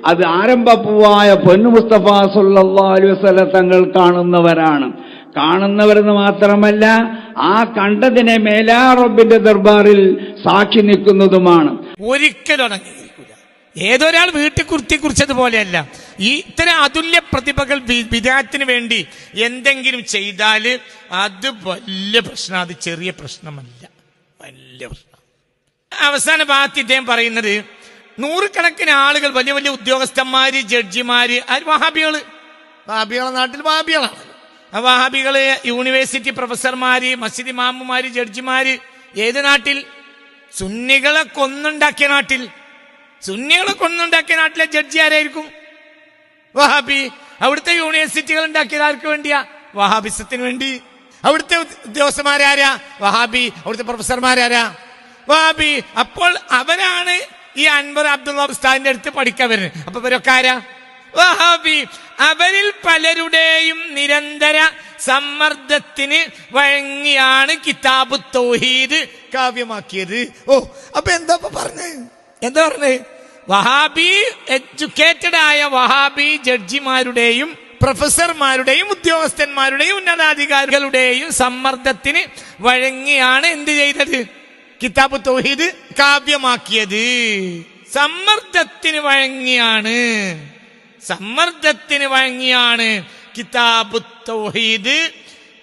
[SPEAKER 5] അത് ആരംഭപ്പൂവായ പൊന്നു മുസ്തഫ സല്ലല്ലാഹു അലൈഹി വസല്ലം തങ്ങൾ കാണുന്നവരാണ്. കാണുന്നവരെന്ന് മാത്രമല്ല ആ കണ്ടതിനെ മേലാ റബ്ബിന്റെ ദർബാറിൽ സാക്ഷി നിൽക്കുന്നതുമാണ്.
[SPEAKER 7] ഒരിക്കലും ഏതൊരാൾ വീട്ടിൽ കുർത്തി കുറിച്ചതുപോലെയല്ല ഈ ഇത്തരം അതുല്യ പ്രതിഭകൾ വിജയത്തിന് വേണ്ടി എന്തെങ്കിലും ചെയ്താൽ അത് വലിയ പ്രശ്നം അത് ചെറിയ പ്രശ്നമല്ല. വലിയ പ്രശ്നം. അവസാന ഭാഗത്ത് ഇദ്ദേഹം പറയുന്നത് നൂറുകണക്കിന് ആളുകൾ വലിയ വലിയ ഉദ്യോഗസ്ഥന്മാര് ജഡ്ജിമാര് ആര് വഹാബികൾ. വഹാബികളെ നാട്ടിൽ വഹാബികളാണ്. വഹാബികൾ യൂണിവേഴ്സിറ്റി പ്രൊഫസർമാര് മസ്ജിദ് ഇമാമുമാര് ജഡ്ജിമാര് ഏത് നാട്ടിൽ? സുന്നികളെ കൊന്നുണ്ടാക്കിയ നാട്ടിൽ. സുന്നികളെ കൊന്നുണ്ടാക്കിയ നാട്ടിലെ ജഡ്ജി ആരായിരിക്കും? വഹാബി. അവിടുത്തെ യൂണിവേഴ്സിറ്റികൾ ഉണ്ടാക്കിയത് ആർക്ക് വേണ്ടിയാ? വഹാബിസത്തിന് വേണ്ടി. അവിടുത്തെ ഉദ്യോഗസ്ഥന്മാരാരാ? വഹാബി. അവിടുത്തെ പ്രൊഫസർമാരാരാ? വഹാബി. അപ്പോൾ അവരാണ് ഈ അൻവർ അബ്ദുള്ള ഉസ്താദിന്റെ അടുത്ത് പഠിക്കാൻ വരുന്നത്. അപ്പൊ ഇവരൊക്കെ ആരാ? വഹാബി. അവരിൽ പലരുടെയും നിരന്തര സമ്മർദ്ദത്തിന് വഴങ്ങിയാണ് കിതാബ് തൗഹീദ് കാവ്യമാക്കിയത്. ഓ അപ്പൊ എന്താ ഇപ്പൊ പറഞ്ഞത് എന്താ പറഞ്ഞേ? വഹാബി എഡ്യൂക്കേറ്റഡ് ആയ വഹാബി ജഡ്ജിമാരുടെയും പ്രൊഫസർമാരുടെയും ഉദ്യോഗസ്ഥന്മാരുടെയും ഉന്നതാധികാരികളുടെയും സമ്മർദ്ദത്തിന് വഴങ്ങിയാണ് എന്ത് ചെയ്തത്? കിതാബ് തൗഹീദ് കാവ്യമാക്കിയത്. സമ്മർദ്ദത്തിന് വഴങ്ങിയാണ്. സമ്മർദ്ദത്തിന് വഴങ്ങിയാണ് കിതാബ് തൗഹീദ്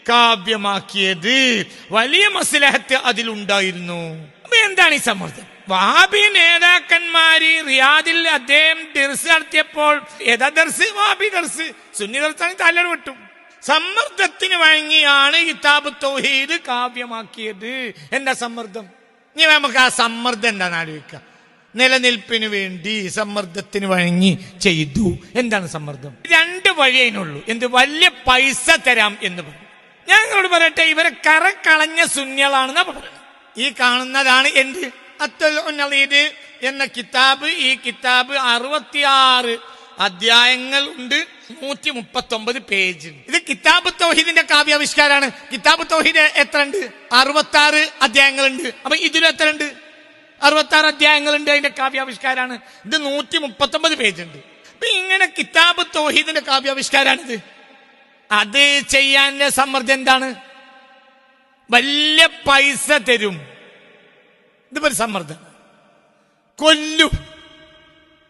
[SPEAKER 7] കാവ്യമാക്കിയത്. വലിയ മസ്ലഹത്ത് അതിലുണ്ടായിരുന്നു. അപ്പൊ എന്താണ് ഈ സമ്മർദ്ദം? വാബി നേതാക്കന്മാര് റിയാദിൽ അദ്ദേഹം ദർസ് നടത്തിയപ്പോൾ ദർസ്? വാബി ദർസ്. സുന്നി ദർസാണ് തലർ വിട്ടു. സമ്മർദ്ദത്തിന് വഴങ്ങിയാണ് കിതാബ് തൗഹീദ് കാവ്യമാക്കിയത്. എന്താ സമ്മർദ്ദം? ഇനി നമുക്ക് ആ സമ്മർദ്ദം എന്താണെന്ന് ആലോചിക്കാം. നിലനിൽപ്പിന് വേണ്ടി സമ്മർദ്ദത്തിന് വഴങ്ങി ചെയ്തു. എന്താണ് സമ്മർദ്ദം? രണ്ട് വഴി എന്ത് വലിയ പൈസ തരാം എന്ന് പറഞ്ഞു. ഞാൻ നിങ്ങളോട് പറയട്ടെ ഇവരെ കറ കളഞ്ഞ ശൂന്യളാണെന്നാ പറയുന്നത് ഈ കാണുന്നതാണ് എന്ത്? അത്തൽ എന്ന കിതാബ്. ഈ കിതാബ് അറുപത്തിയാറ് അധ്യായങ്ങൾ ഉണ്ട് നൂറ്റി മുപ്പത്തി ഒമ്പത് പേജ്. ഇത് കിതാബ് തൗഹീദിന്റെ കാവ്യാവിഷ്കാരാണ്. കിതാബ് തൗഹീദ് എത്ര ഉണ്ട് അറുപത്തി ആറ് അധ്യായങ്ങളുണ്ട്. അപ്പൊ ഇതിലും എത്ര ഉണ്ട് അറുപത്തി ആറ് അധ്യായങ്ങളുണ്ട് അതിന്റെ കാവ്യാവിഷ്കാരാണ്. ഇത് നൂറ്റി മുപ്പത്തി ഒമ്പത് പേജ് ഉണ്ട് അപ്പൊ ഇങ്ങനെ കിതാബ് തൗഹീദിന്റെ കാവ്യാവിഷ്കാരാണിത്. അത് ചെയ്യാൻ സമ്മർദ്ദം എന്താണ്? വലിയ പൈസ തരും. ഇതിപ്പോ ഒരു സമ്മർദ്ദം. കൊല്ലു.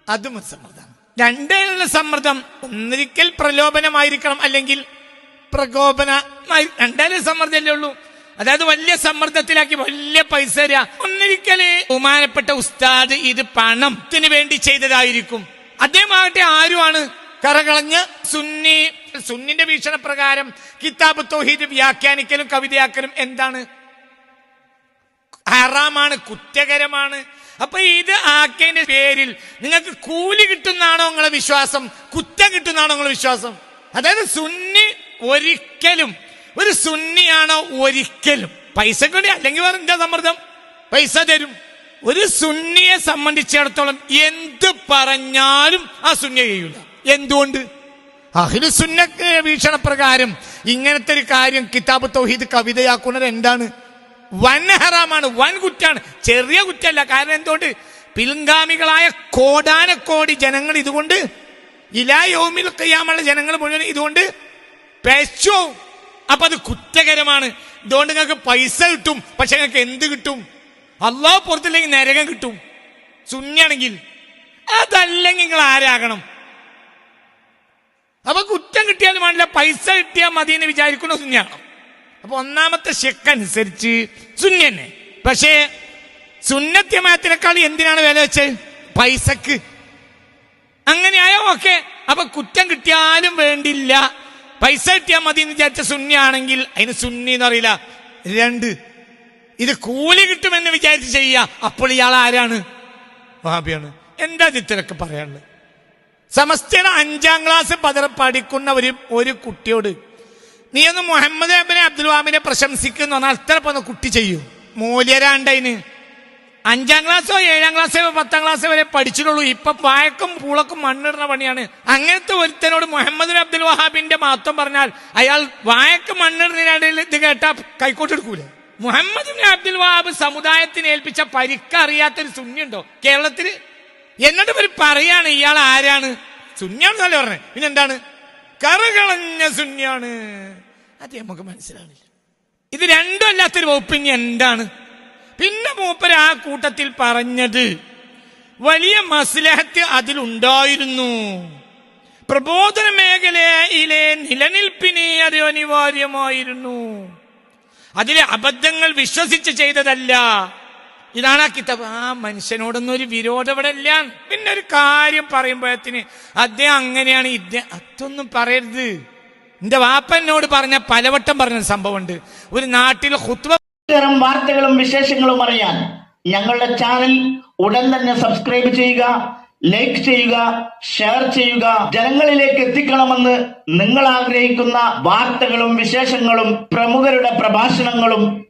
[SPEAKER 7] അതും ഒരു സമ്മർദ്ദമാണ് രണ്ടേലുള്ള സമ്മർദ്ദം ഒന്നിരിക്കൽ പ്രലോഭനമായിരിക്കണം അല്ലെങ്കിൽ പ്രകോപന രണ്ടേലും സമ്മർദ്ദമല്ലേ ഉള്ളൂ? അതായത് വലിയ സമ്മർദ്ദത്തിലാക്കി വലിയ പൈസ തരിക ഒന്നിരിക്കൽ ബഹുമാനപ്പെട്ട ഉസ്താദ് ഇത് പണത്തിന് വേണ്ടി ചെയ്തതായിരിക്കും. അദ്ദേഹമാകട്ടെ ആരുമാണ്? കറകളഞ്ഞ് സുന്നി സുന്നിന്റെ വീക്ഷണപ്രകാരം കിതാബ് തോഹീദ് വ്യാഖ്യാനിക്കലും കവിതയാക്കലും എന്താണ്? ഹറാമാണ് കുറ്റകരമാണ് അപ്പൊ ഇത് ആക്കിയതിന്റെ പേരിൽ നിങ്ങൾക്ക് കൂലി കിട്ടുന്നാണോ നിങ്ങളെ വിശ്വാസം? കുറ്റം കിട്ടുന്നാണോ നിങ്ങളെ വിശ്വാസം? അതായത് സുന്നി ഒരിക്കലും ഒരു സുന്നിയാണോ ഒരിക്കലും പൈസ കൂടി അല്ലെങ്കിൽ വേറെ എന്താ സമ്മർദ്ദം? പൈസ തരും. ഒരു സുന്നിയെ സംബന്ധിച്ചിടത്തോളം എന്ത് പറഞ്ഞാലും ആ സുന്നിയെ ചെയ്യൂല. എന്തുകൊണ്ട്? അഹിലു സുന്ന വീക്ഷണപ്രകാരം ഇങ്ങനത്തെ ഒരു കാര്യം കിതാബ് തൗഹീദ് കവിതയാക്കുന്നത് എന്താണ്? വൻ ഹറാമാണ് വൻ കുറ്റാണ് ചെറിയ കുറ്റല്ല. കാരണം എന്തുകൊണ്ട്? പിൽഗാമികളായ കോടാനക്കോടി ജനങ്ങൾ ഇതുകൊണ്ട് ഇലാ യോമിൽ കയ്യാമുള്ള ജനങ്ങൾ മുഴുവൻ ഇതുകൊണ്ട് പേശോ. അപ്പൊ അത് കുറ്റകരമാണ്. ഇതുകൊണ്ട് നിങ്ങൾക്ക് പൈസ കിട്ടും പക്ഷെ നിങ്ങൾക്ക് എന്ത് കിട്ടും? അള്ളാഹ് പുറത്തില്ലെങ്കിൽ നരകം കിട്ടും. സുന്നിയാണെങ്കിൽ അതല്ലെങ്കിൽ നിങ്ങൾ ആരാകണം? അപ്പൊ കുറ്റം കിട്ടിയാലും പൈസ കിട്ടിയാൽ മതി എന്ന് വിചാരിക്കുന്ന ശൂന്യാണ് അപ്പൊ ഒന്നാമത്തെ ശെക്കനുസരിച്ച് ശൂന്യന്നെ പക്ഷേ സുന്നത്യമായത്തിനേക്കാൾ എന്തിനാണ് വില വെച്ചത് പൈസക്ക്. അങ്ങനെയായോ? ഓക്കെ. അപ്പൊ കുറ്റം കിട്ടിയാലും വേണ്ടില്ല. പൈസ കിട്ടിയാൽ മതി എന്ന് വിചാരിച്ച സുന്നിയാണെങ്കിൽ അതിന് സുന്നി എന്ന് അറിയില്ല രണ്ട്. ഇത് കൂലി കിട്ടുമെന്ന് വിചാരിച്ച് ചെയ്യുക അപ്പോൾ ഇയാൾ ആരാണ്? വാബിയാണ് എന്താ ഇത്രയൊക്കെ പറയാനുള്ളത്? സമസ്തയുടെ അഞ്ചാം ക്ലാസ് പതർ പഠിക്കുന്ന ഒരു ഒരു കുട്ടിയോട് നീ ഒന്ന് മുഹമ്മദ് അബിനെ അബ്ദുൽ വാമിനെ പ്രശംസിക്കുന്നു പറഞ്ഞാൽ അത്ര ഒന്ന് കുട്ടി ചെയ്യൂ. മൂല്യരാണ്ടതിന് അഞ്ചാം ക്ലാസ്സോ ഏഴാം ക്ലാസ്സോ പത്താം ക്ലാസ്സോ വരെ പഠിച്ചിട്ടുള്ളൂ. ഇപ്പൊ പായക്കും പൂളക്കും മണ്ണിടുന്ന പണിയാണ്. അങ്ങനത്തെ ഒരുത്തനോട് മുഹമ്മദ് അബ്ദുൽ വഹാബിന്റെ മഹത്വം പറഞ്ഞാൽ അയാൾ വായക്ക് മണ്ണിടുന്നതിനിടയിൽ ഇത് കേട്ടാ കൈക്കോട്ട് എടുക്കൂലേ? മുഹമ്മദ് അബ്ദുൽ വഹാബ് സമുദായത്തിന് ഏൽപ്പിച്ച പരിക്കറിയാത്തൊരു സുന്യുണ്ടോ കേരളത്തിൽ? എന്നിട്ട് ഇവർ പറയാണ് ഇയാൾ ആരാണ്? സുന്യാണെന്നല്ലേ പറഞ്ഞത് പിന്നെന്താണ്? കറകളഞ്ഞ സുന്യാണ് അത് നമുക്ക് മനസ്സിലാവില്ല. ഇത് രണ്ടും അല്ലാത്തൊരു വകുപ്പ് ഇനി എന്താണ്? പിന്നെ മൂപ്പർ ആ കൂട്ടത്തിൽ പറഞ്ഞത് വലിയ മസ്ലഹത്ത് അതിലുണ്ടായിരുന്നു. പ്രബോധന മേഖലയിലെ നിലനിൽപ്പിനെ അത് അനിവാര്യമായിരുന്നു. അതിലെ അബദ്ധങ്ങൾ വിശ്വസിച്ച് ചെയ്തതല്ല. ഇതാണ് ആ കിതാബ്. ആ മനുഷ്യനോടൊന്നും ഒരു വിരോധം ഇവിടെ ഇല്ല. പിന്നെ ഒരു കാര്യം പറയുമ്പോഴത്തിന് അദ്ദേഹം അങ്ങനെയാണ് ഇദ്ദേഹം അതൊന്നും പറയരുത്. എന്റെ വാപ്പ എന്നോട് പറഞ്ഞ പലവട്ടം പറഞ്ഞ സംഭവമുണ്ട്. ഒരു നാട്ടിൽ
[SPEAKER 8] ഇത്തരം വാർത്തകളും വിശേഷങ്ങളും അറിയാൻ ഞങ്ങളുടെ ചാനൽ ഉടൻ തന്നെ സബ്സ്ക്രൈബ് ചെയ്യുക ലൈക്ക് ചെയ്യുക ഷെയർ ചെയ്യുക. ജനങ്ങളിലേക്ക് എത്തിക്കണമെന്ന് നിങ്ങൾ ആഗ്രഹിക്കുന്ന വാർത്തകളും വിശേഷങ്ങളും പ്രമുഖരുടെ പ്രഭാഷണങ്ങളും